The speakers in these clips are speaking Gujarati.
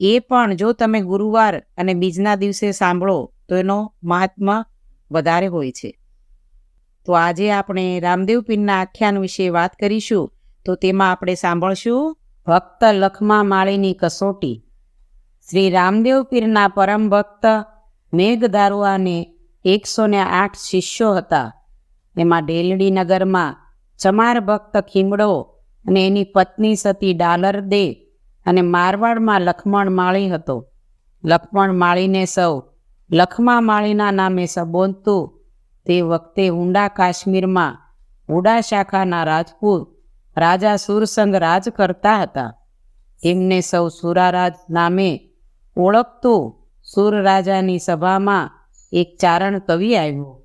એ પણ જો તમે ગુરુવાર અને બીજના દિવસે સાંભળો, તો એનો મહાત્મા વધારે હોય છે. તો આજે આપણે રામદેવ પીરના આખ્યાન વિશે વાત કરીશું, તો તેમાં આપણે સાંભળશું, ભક્ત લખમા માળીની કસોટી. શ્રી રામદેવ પીરના પરમ ભક્ત મેઘધારુઆને એકસો ને આઠ શિષ્યો હતા. એમાં ડેલડી નગરમાં ચમાર ભક્ત ખીમડો અને એની પત્ની સતી ડાલર દે અને મારવાડમાં લખમણ માળી હતો. લખમણ માળીને સૌ, લખમા માળીના નામે સંબોધતું તે વખતે ઊંડા કાશ્મીરમાં ઉડા શાખાના રાજપૂત, રાજા સુરસંગ રાજ કરતા હતા. એમને સૌ સુરારાજ નામે ઓળખતું સુર રાજાની સભામાં એક ચારણ કવિ આવ્યો.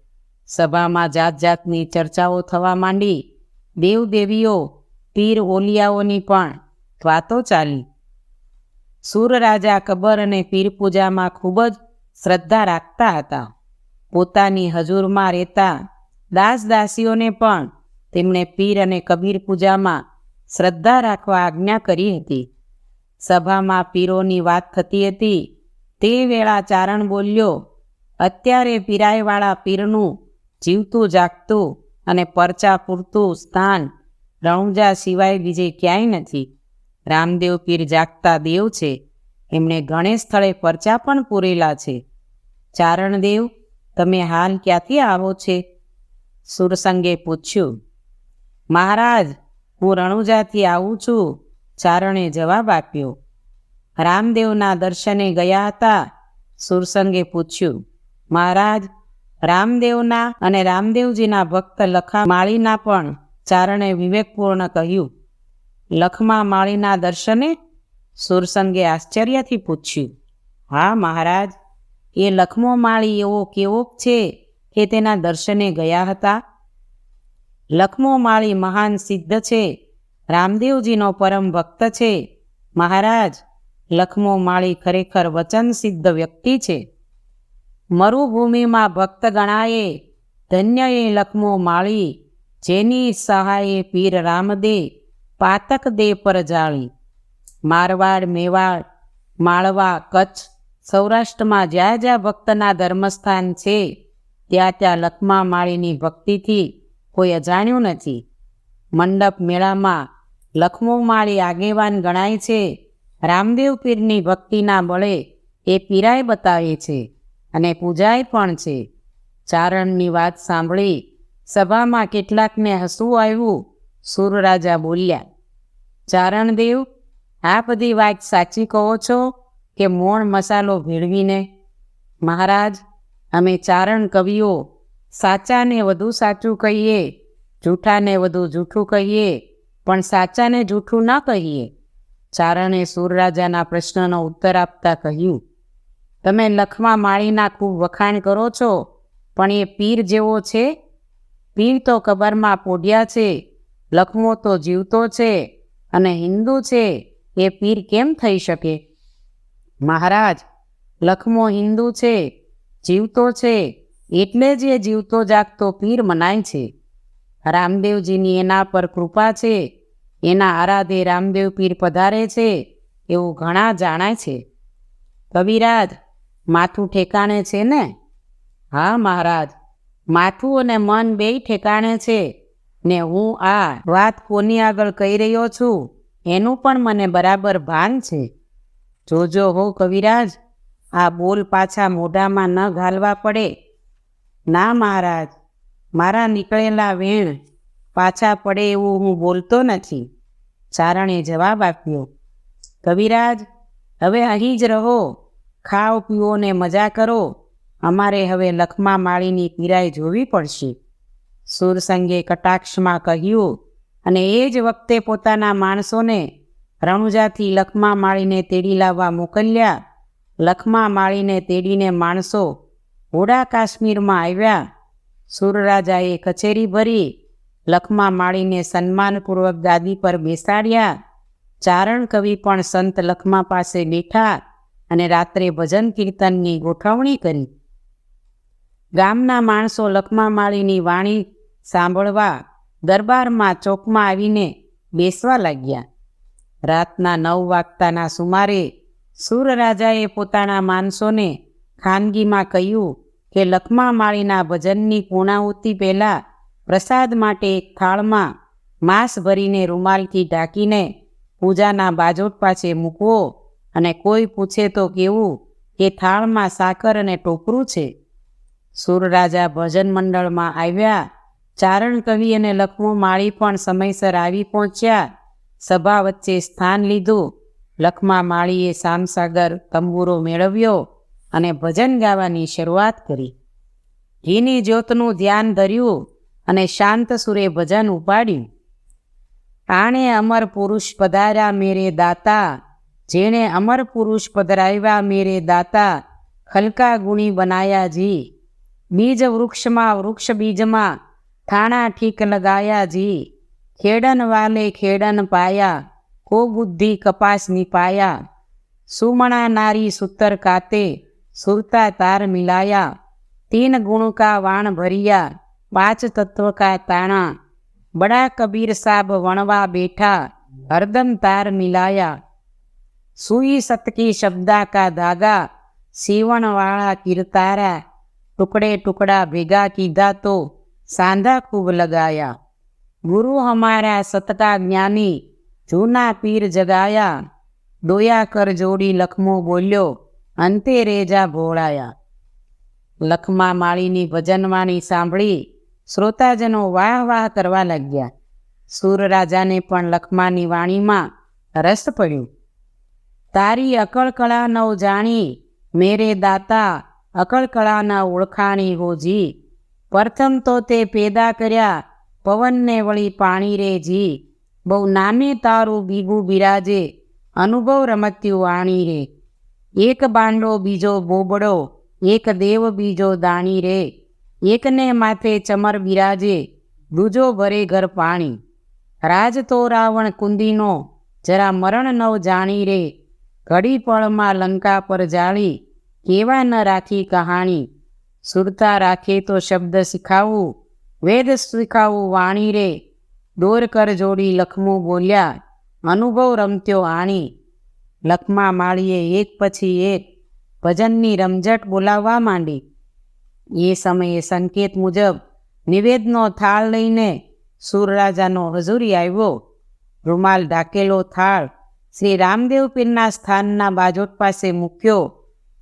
સભામાં જાત જાતની ચર્ચાઓ થવા માંડી. દેવદેવીઓ, પીર ઓલિયાઓની પણ વાતો ચાલી. સુર રાજા કબર અને પીર પૂજામાં ખૂબ જ શ્રદ્ધા રાખતા હતા. પોતાની હજુરમાં રહેતા દાસ દાસીઓને પણ તેમણે પીર અને કબીર પૂજામાં શ્રદ્ધા રાખવા આજ્ઞા કરી હતી. સભામાં પીરોની વાત થતી હતી. તે વેળા ચારણ બોલ્યો, અત્યારે પીરાયવાળા પીરનું જીવતું, જાગતું અને પરચા પૂરતું સ્થાન રણુજા સિવાય બીજે ક્યાંય નથી. રામદેવ પીર જાગતા દેવ છે. એમણે ઘણે સ્થળે પરચા પણ પૂરેલા છે. ચારણદેવ તમે હાલ ક્યાંથી આવો છે? સુરસંગે પૂછ્યું. મહારાજ, હું રણુજાથી આવું છું. ચારણે જવાબ આપ્યો. રામદેવના દર્શને ગયા હતા. સુરસંગે પૂછ્યું. મહારાજ, રામદેવના અને રામદેવજીના ભક્ત લખા માળીના પણ ચારણે વિવેકપૂર્ણ કહ્યું. લખમા માળીના દર્શને સુરસંગે આશ્ચર્યથી પૂછ્યું, હા, મહારાજ, એ લખમો માળી એવો કેવો છે કે તેના દર્શને ગયા હતા? લખમો માળી મહાન સિદ્ધ છે, રામદેવજીનો પરમ ભક્ત છે. મહારાજ, લખમો માળી ખરેખર વચન સિદ્ધ વ્યક્તિ છે. મરુભૂમિમાં ભક્ત ગણાએ ધન્ય એ લખમો માળી, જેની સહાયે પીર રામદે પાતક દેહ પર જાળી મારવાડ, મેવાડ, માળવા, કચ્છ, સૌરાષ્ટ્રમાં જ્યાં જ્યાં ભક્તના ધર્મસ્થાન છે, ત્યાં ત્યાં લખમા માળીની ભક્તિથી કોઈ અજાણ્યું નથી. મંડપ મેળામાં લખમો માળી આગેવાન ગણાય છે. રામદેવ પીરની ભક્તિના બળે એ પીરાય બતાવે છે અને પૂજાય પણ છે. ચારણની વાત સાંભળી સભામાં કેટલાકને હસવું આવ્યું સુરરાજા બોલ્યા ચારણદેવ આ બધી વાત સાચી કહો છો કે મોણ મસાલો ભેળવીને? મહારાજ, અમે ચારણ કવિઓ સાચાને વધુ સાચું કહીએ, જૂઠાને વધુ જૂઠું કહીએ, પણ સાચાને જૂઠું ન કહીએ? ચારણે સુરરાજાના પ્રશ્નનો ઉત્તર આપતા કહ્યું, તમે લખમાં માળીના ખૂબ વખાણ કરો છો, પણ એ પીર જેવો છે? પીર તો કબરમાં પોઢ્યા છે લખમો તો જીવતો છે અને હિન્દુ છે, એ પીર કેમ થઈ શકે? મહારાજ, લખમો હિન્દુ છે, જીવતો છે, એટલે જ એ જીવતો જાગતો પીર મનાય છે. રામદેવજીની એના પર કૃપા છે, એના આરાધે રામદેવ પીર પધારે છે, એવું ઘણા જાણાય છે. કવિરાજ, માથું ઠેકાણે છે ને? હા, મહારાજ, માથું અને મન બેય ઠેકાણે છે. ને હું આ વાત કોની આગળ કહી રહ્યો છું? એનું પણ મને બરાબર ભાન છે. જોજો હો કવિરાજ, આ બોલ પાછા મોઢામાં ન ઘાલવા પડે. ના મહારાજ, મારા નીકળેલા વેણ પાછા પડે એવું હું બોલતો નથી. ચારણે જવાબ આપ્યો, કવિરાજ, હવે અહીં જ રહો. ખાઓ, પીઓ ને મજા કરો. અમારે હવે લખમા માળીની પીરાઈ જોવી પડશે. સુરસંગે કટાક્ષમાં કહ્યું અને એ જ વખતે પોતાના માણસોને રણુજાથી લખમા માળીને તેડી લાવવા મોકલ્યા. લખમા માળીને તેડીને માણસો હોડા કાશ્મીરમાં આવ્યા. સુરરાજાએ કચેરી ભરી લખમા માળીને સન્માનપૂર્વક ગાદી પર બેસાડ્યા. ચારણ કવિ પણ સંત લખમા પાસે બેઠા અને રાત્રે ભજન કીર્તનની ગોઠવણી કરી. ગામના માણસો લખમા માળીની વાણી સાંભળવા દરબારમાં ચોકમાં આવીને બેસવા લાગ્યા. રાતના નવ વાગતાના સુમારે સુરરાજાએ પોતાના માણસોને ખાનગીમાં કહ્યું કે લખમા માળીના ભજનની પૂર્ણાહુતિ પહેલાં પ્રસાદ માટે એક થાળમાં માંસ ભરીને રૂમાલથી ઢાંકીને પૂજાના બાજોટ પાસે મૂકવો અને કોઈ પૂછે તો કેવું કે થાળમાં સાકર અને ટોપરું છે. સુરરાજા ભજન મંડળમાં આવ્યા ચારણ કવિ અને લખમો માળી પણ સમયસર આવી પહોંચ્યા. સભા વચ્ચે સ્થાન લીધું. લખમા માળીએ સામસાગર તંબુરો મેળવ્યો અને ભજન ગાવાની શરૂઆત કરી. ઘીની જ્યોતનું ધ્યાન ધર્યું અને શાંત સુરે ભજન ઉપાડ્યું. આણે અમર પુરુષ પધાર્યા મેરે દાતા, જેણે અમર પુરુષ પધરાવ્યા મેરે દાતા, ખલકા ગુણી બનાયા જી. બીજ વૃક્ષમાં વૃક્ષ બીજમાં થાણા ઠીક લગાયા જી. ખેડન વાલે ખેડન પાયા કો બુદ્ધિ કપાસની પાયા સુમણા નારી સૂતર કાતે, સુરતા તાર મિલાયા. તીન ગુણ કા વાણ ભરિયા, પાંચ તત્વ કા તાણા. બડા કબીર સાબ વણવા બેઠા, હરદમ તાર મિલાયા. સુઈ સતકી શબ્દા કા ધાગા સીવણવાળા કીર્તારા. ટુકડે ટુકડા ભેગા કીધા તો સાંધા ખૂબ લગાયા. ગુરુ હમારા સતતા જ્ઞાની, જૂના પીર જગાયા. દોયા કર જોડી લખમો બોલ્યો, અંતે રેજા ભોળાયા. લખમા માળીની ભજનવાણી સાંભળી શ્રોતાજનો વાહ વાહ કરવા લાગ્યા. સુર રાજાને પણ લખમાની વાણીમાં રસ પડ્યું. તારી અકળ કળા નવ જાણી, મેરે દાતા, અકળ કળાના ઓળખાણી હોજી. પ્રથમ તો તે પેદા કર્યા, પવનને વળી પાણી રે જી. બહુ નામે તારું બીગું બિરાજે, અનુભવ રમત્યું વાણી રે. એક બાંડો બીજો બોબડો, એક દેવ બીજો દાણી રે. એકને માથે ચમર બિરાજે, દૂજો ભરે ઘર પાણી. રાજ તો રાવણ કુંદીનો, જરા મરણ નવ જાણી રે. ઘડી પળમાં લંકા પર જાળી, કેવા ન રાખી કહાણી. સુરતા રાખે તો શબ્દ શીખાવું, વેદ શીખાવું વાણી રે દોર કર જોડી લખમું બોલ્યા, અનુભવ રમત્યો આણી. લખમા માળીએ એક પછી એક, ભજનની રમઝટ બોલાવવા માંડી. એ સમયે સંકેત મુજબ નિવેદનો થાળ લઈને સુરરાજાનો હજુરી આવ્યો. રૂમાલ ઢાકેલો થાળ શ્રી રામદેવ પીરના સ્થાનના બાજોટ પાસે મૂક્યો.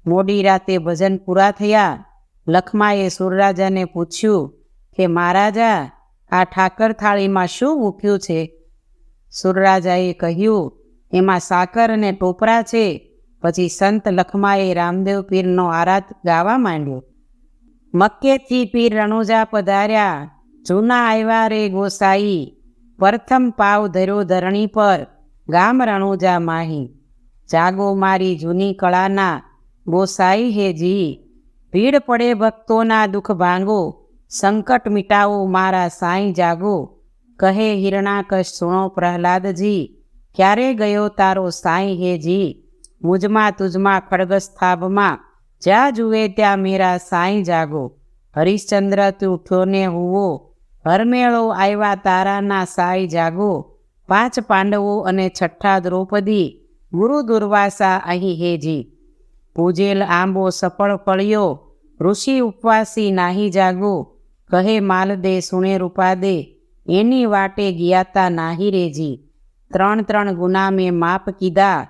મોડી રાતે ભજન પૂરા થયા. લખમાએ સુરરાજાને પૂછ્યું કે, મહારાજા, આ ઠાકર થાળીમાં શું મૂક્યું છે? સુરરાજાએ કહ્યું, એમાં સાકર અને ટોપરા છે. પછી સંત લખમાએ રામદેવ પીરનો આરાધ ગાવા માંડ્યો. મક્કેથી પીર રણુજા પધાર્યા, જૂના આવ્યા રે ગોસાઈ, પ્રથમ પાવ ધર્યો ધરણી પર, ગામ રણુજા માહી, જાગો મારી જૂની કળાના, ગોસાઈ હે જી. ભીડ પડે ભક્તોના દુઃખ ભાંગો, સંકટ મિટાવો મારા સાંઈ જાગો. કહે હિરણાકશ, સુણો પ્રહલાદજી, ક્યારે ગયો તારો સાંઈ હે જી? મુજમાં તુજમાં ખડગસ્થાભમાં જ્યાં જુએ ત્યાં મેરા સાંઈ જાગો. હરિશ્ચંદ્ર, તું ઉઠ્યો ને હુવો. હરમેળો આવ્યા તારાના સાંઈ જાગો. પાંચ પાંડવો અને છઠ્ઠા દ્રૌપદી, ગુરુ દુર્વાસા અહીં હેજી પૂજેલ આંબો સફળ ફળ્યો. ઋષિ ઉપવાસી નાહી જાગો. કહે માલદે સુણે રૂપાદે, એની વાટે ગિયાતા નાહી રેજી. ત્રણ ત્રણ ગુના મેં માપ કીધા.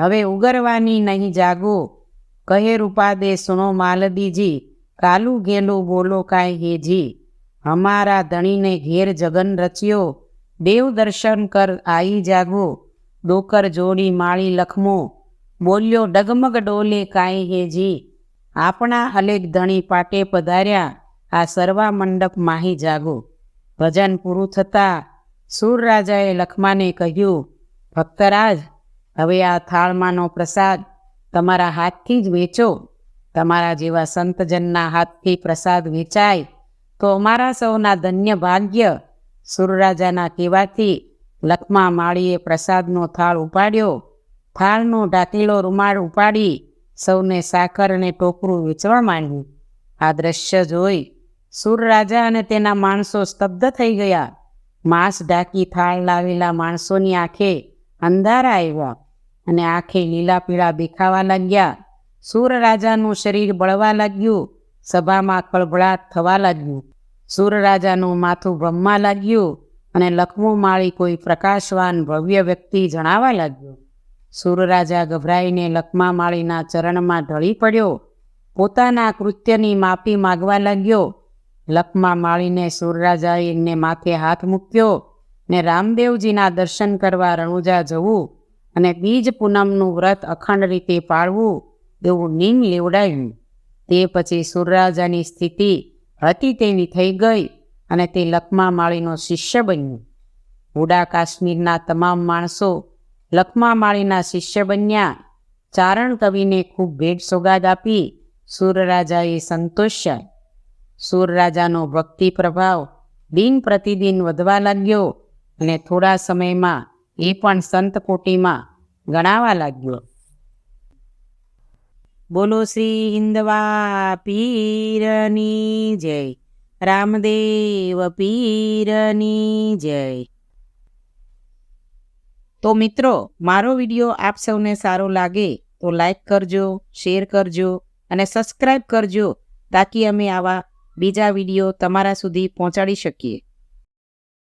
હવે ઉગરવાની નહીં જાગો. કહે રૂપાદે, સુણો માલદીજી, કાલું ગેલું બોલો કાંઈ હેજી. હમારા ધણીને ઘેર જગન રચ્યો. દેવ દર્શન કર, આઈ જાગો. ડોકર જોડી માળી લખમો. બોલ્યો ડગમગ ડોલે કાંઈ હેજી આપણા અલેખ ધણી પાટે પધાર્યા, આ સર્વા મંડપ માહી જાગો. ભજન પૂરું થતાં સુરરાજાએ લખમાને કહ્યું, ભક્તરાજ, હવે આ થાળમાંનો પ્રસાદ તમારા હાથથી જ વેચો. તમારા જેવા સંતજનના હાથથી પ્રસાદ વેચાય તો અમારા સૌના ધન્ય ભાગ્ય. સુરરાજાના કહેવાથી લખમા માળીએ પ્રસાદનો થાળ ઉપાડ્યો થાળનો ઢાંકેલો રૂમાલ ઉપાડી સૌને સાકર અને ટોકરું વેચવા માંડ્યું. આ દ્રશ્ય જોઈ સુરરાજા અને તેના માણસો સ્તબ્ધ થઈ ગયા. માંસ ઢાંકી થાળ લાવેલા માણસોની આંખે અંધારા આવ્યા અને આંખે લીલા પીળા દેખાવા લાગ્યા. સૂરરાજાનું શરીર બળવા લાગ્યું, સભામાં કળભળાટ થવા લાગ્યું. સૂરરાજાનું માથું ભમવા લાગ્યું અને લખમું માળી કોઈ પ્રકાશવાન ભવ્ય વ્યક્તિ જણાવા લાગ્યો. સૂરરાજા ગભરાઈને લખમા માળીના ચરણમાં ઢળી પડ્યો. પોતાના કૃત્યની માફી માગવા લાગ્યો. લખમા માળીને સૂરરાજાએ માથે હાથ મૂક્યો ને રામદેવજીના દર્શન કરવા રણુજા જવું અને બીજ પૂનમનું વ્રત અખંડ રીતે પાળવું એવું નીમ લેવડાયું. તે પછી સુરરાજાની સ્થિતિ હતી તેવી થઈ ગઈ અને તે લખમા માળીનો શિષ્ય બન્યું. હુડા કાશ્મીરના તમામ માણસો લખમા માળીના શિષ્ય બન્યા. ચારણ કવિને ખૂબ ભેટ સોગાદ આપી સુરરાજાએ સંતોષ્યા. સુરરાજાનો ભક્તિ પ્રભાવ દિન પ્રતિદિન વધવા લાગ્યો અને થોડા સમયમાં એ પણ સંત કોટીમાં ગણાવા લાગ્યો. બોલો શ્રી હિન્દવા પીરની જય, રામદેવ પીરની જય. તો મિત્રો, મારો વીડિયો આપ સૌને સારો લાગે તો લાઈક કરજો, શેર કરજો અને સબસ્ક્રાઈબ કરજો તાકી અમે આવા બીજા વીડિયો તમારા સુધી પહોંચાડી શકીએ.